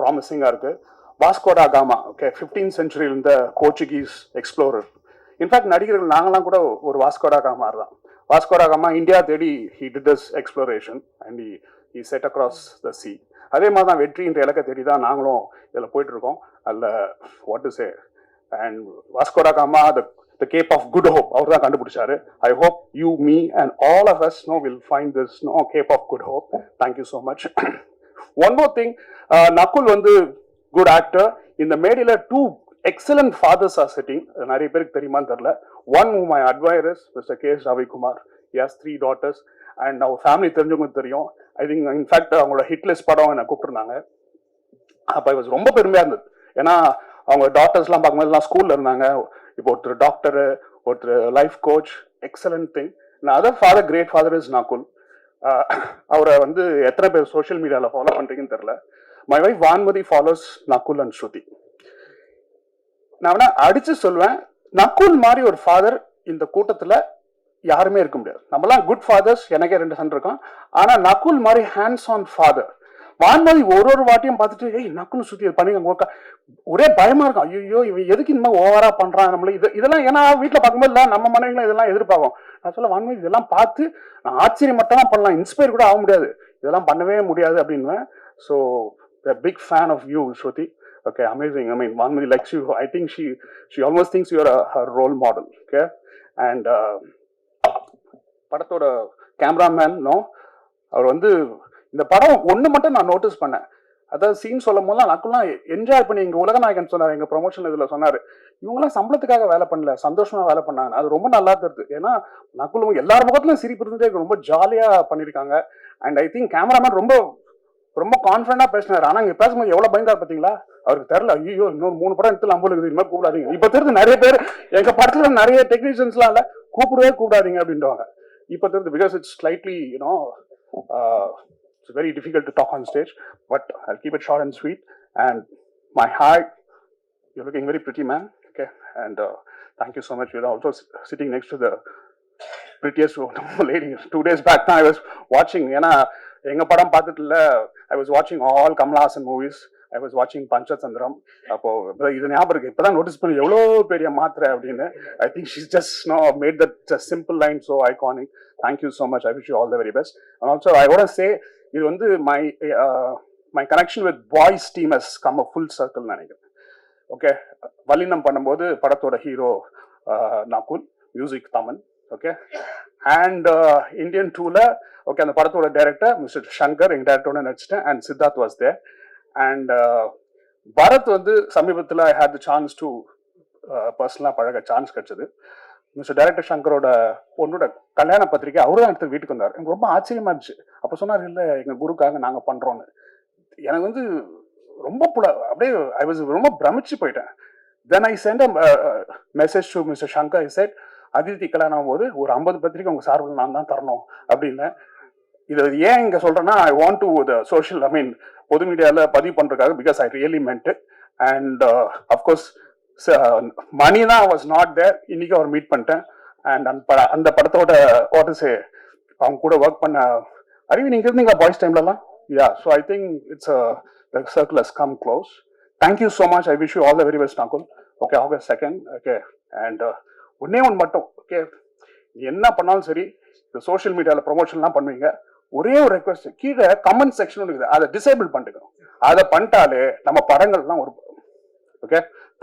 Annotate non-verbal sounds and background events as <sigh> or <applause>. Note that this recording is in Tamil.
ப்ராமிசிங்காக இருக்குது Vasco da Gama okay fifteen சென்ச்சுரியில் இருந்த போர்ச்சுகீஸ் எக்ஸ்ப்ளோரர் இன்ஃபேக்ட் நடிகர்கள் நாங்களாம் கூட ஒரு வாஸ்கோடா காமா தான். வாஸ்கோடா காமா இந்தியா தேடி he did this exploration and he he set across the sea அதே மாதிரி தான் வெற்றின்ற இலக்கை தேடி தான் நாங்களும் இதில் போயிட்டுருக்கோம். அதில் what is a and Vasco da Gama the the cape of good hope அவர் தான் கண்டுபிடிச்சாரு. I hope you me and all of us no will find this no cape of good hope thank you so much one more thing Nakul வந்து குட் ஆக்டர் இந்த மேடையில் two excellent fathers are sitting நிறைய பேருக்கு தெரியுமான்னு தெரில one my அட்வைரஸ் mister K S Ravikumar has three daughters and அவங்க ஃபேமிலி தெரிஞ்சவங்க தெரியும். ஐ திங்க் இன்ஃபேக்ட் அவங்களோட ஹிட்லெஸ் படம் என்னை கூப்பிட்டுருந்தாங்க. அப்போ இது ரொம்ப பெருமையாக இருந்தது. ஏன்னா அவங்க டாக்டர்ஸ்லாம் பார்க்கும்போதுலாம் ஸ்கூலில் இருந்தாங்க. இப்போ ஒருத்தர் டாக்டரு ஒருத்தர் life coach excellent thing other father great father is Nakul அவரை வந்து எத்தனை பேர் சோஷியல் மீடியாவில் ஃபாலோ பண்ணுறீங்கன்னு தெரில my wife Vanmathi follows Nakul and Shruti நான் வேணா அடிச்சு சொல்லுவேன் நக்குல் மாதிரி ஒரு ஃபாதர் இந்த கூட்டத்துல யாருமே இருக்க முடியாது. நம்மலாம் குட் ஃபாதர்ஸ் எனக்கே ரெண்டு சன் இருக்கோம். ஆனா நக்குல் மாதிரி ஹேண்ட்ஸ் ஆன் ஃபாதர் வான்மதி ஒரு ஒரு வாட்டியும் பார்த்துட்டு ஏய் நக்குன்னு சுத்தி பண்ணி ஒரே பயமா இருக்கும். ஐயோ இவன் எதுக்கு இந்த மாதிரி ஓவரா பண்றான் நம்மள? இது இதெல்லாம் ஏன்னா வீட்டுல பார்க்கும்போது இல்ல நம்ம மனைவிகளும் இதெல்லாம் எதிர்பார்க்கும். நான் சொல்ல வான்மதி இதெல்லாம் பார்த்து நான் ஆச்சரியம் மட்டும் தான் பண்ணலாம். இன்ஸ்பயர் கூட ஆக முடியாது. இதெல்லாம் பண்ணவே முடியாது அப்படின்னு so the big fan of you Shruti. Okay amazing. I mean Vanmati likes you. I think she she almost thinks you're a, her role model. Okay? And uh, படத்தோட கேமராமேன் நோ அவர் வந்து இந்த படம் ஒன்று மட்டும் நான் நோட்டீஸ் பண்ணேன். அதாவது சீன் சொல்லும் போது நக்குலாம் என்ஜாய் பண்ணி எங்க உலகநாயகன் சொன்னார் எங்க ப்ரொமோஷன் இதுல சொன்னாரு. இவங்களாம் சம்பளத்துக்காக வேலை பண்ணல சந்தோஷமா வேலை பண்ணாங்க. அது ரொம்ப நல்லா தெரியுது ஏன்னா நக்குலும் எல்லார் முகத்துலயும் சிரிப்பு இருந்துட்டே ரொம்ப ஜாலியா பண்ணிருக்காங்க. அண்ட் ஐ திங்க் கேமராமேன் ரொம்ப ரொம்ப கான்ஃபிடண்டா பேசினாரு. ஆனா இங்க பேசும்போது எவ்வளவு பயந்தார் பாத்தீங்களா? அவருக்கு தெரியல. ஐயோ இன்னொரு மூணு படம் எடுத்து நம்ம இருக்குது. இனிமேல் கூப்பிடாதீங்க. இப்ப தெரிஞ்சு நிறைய பேர் எங்க படத்துல நிறைய டெக்னீஷியன்ஸ்லாம் இல்ல கூப்பிடவே கூப்பிடாதீங்க அப்படின்றாங்க இப்ப தெரிஞ்சு because it's slightly you know it's very difficult to talk on stage but I keep it short and sweet and my hi you looking very pretty man okay and thank you so much you also sitting next to the prettiest <laughs> lady two days back தான் ஐ வாஸ் வாட்சிங் ஏன்னா எங்க படம் பார்த்துட்டு இல்ல ஐ வாஸ் வாட்சிங் all Kamal Haasan movies I was வாட்சிங் பஞ்சதந்திரம் அப்போ இது ஞாபகம் இருக்கு. இப்பதான் நோட்டீஸ் பண்ணி எவ்வளோ பெரிய மாத்திரை அப்படின்னு. I think she's just no made that simple line so iconic thank you so much I wish you all the very best and also I ought to say இது வந்து my my connection with Boys team has come a full circle நினைக்கிறேன். ஓகே வல்லினம் பண்ணும்போது படத்தோட hero Nakul music Thaman. Okay and Indian டூல ஓகே அந்த படத்தோட டைரக்டர் மிஸ்டர் சங்கர் எங்கள் டேரக்டரோட நடிச்சிட்டேன் and Siddharth was there and uh, Bharath வந்து சமீபத்தில் I had the chance to பர்சனலாக பழக சான்ஸ் கிடைச்சது. மிஸ்டர் டைரக்டர் சங்கரோட பொண்ணோட கல்யாண பத்திரிக்கை அவரு தான் எடுத்து வீட்டுக்கு வந்தார். எனக்கு ரொம்ப ஆச்சரியமா இருந்துச்சு. அப்போ சொன்னார் இல்லை எங்கள் குருக்காக நாங்கள் பண்ணுறோன்னு எனக்கு வந்து ரொம்ப புல அப்படியே ஐ வாஸ் ரொம்ப பிரமிச்சு போயிட்டேன். Then I sent message to mister Shankar I said Aditi கல்யாணம் போது ஒரு ஐம்பது பத்திரிக்கை உங்கள் சார்பில் நான் தான் தரணும் அப்படின்னு இது ஏன் இங்கே சொல்கிறேன்னா I want to the social I mean பொது மீடியாவில் பதிவு பண்ணுறதுக்காக because I really meant and of course Mani தான் வாஸ் நாட் தேர் இன்னைக்கு அவர் மீட் பண்ணிட்டேன். அண்ட் அந்த பட அந்த படத்தோட வாட் இஸ் அவங்க கூட ஒர்க் பண்ண அறிவி நீங்கள் இருந்தீங்களா பாய்ஸ் டைம்லலாம் yeah so I think it's the circle has come close thank you so much I wish you all the very best Angul okay August second okay and ஒன்னே ஒன்று மட்டும் ஓகே என்ன பண்ணாலும் சரி இந்த சோஷியல் மீடியாவில் ப்ரொமோஷன்லாம் பண்ணுவீங்க. ஒரே ஒரு ரெக்வஸ்ட் கீழே கமெண்ட் செக்ஷன் இருக்குது. அதை டிசேபிள் பண்ணிக்கணும். அதை பண்ணிட்டாலே நம்ம படங்கள்லாம் ஒரு ஓகே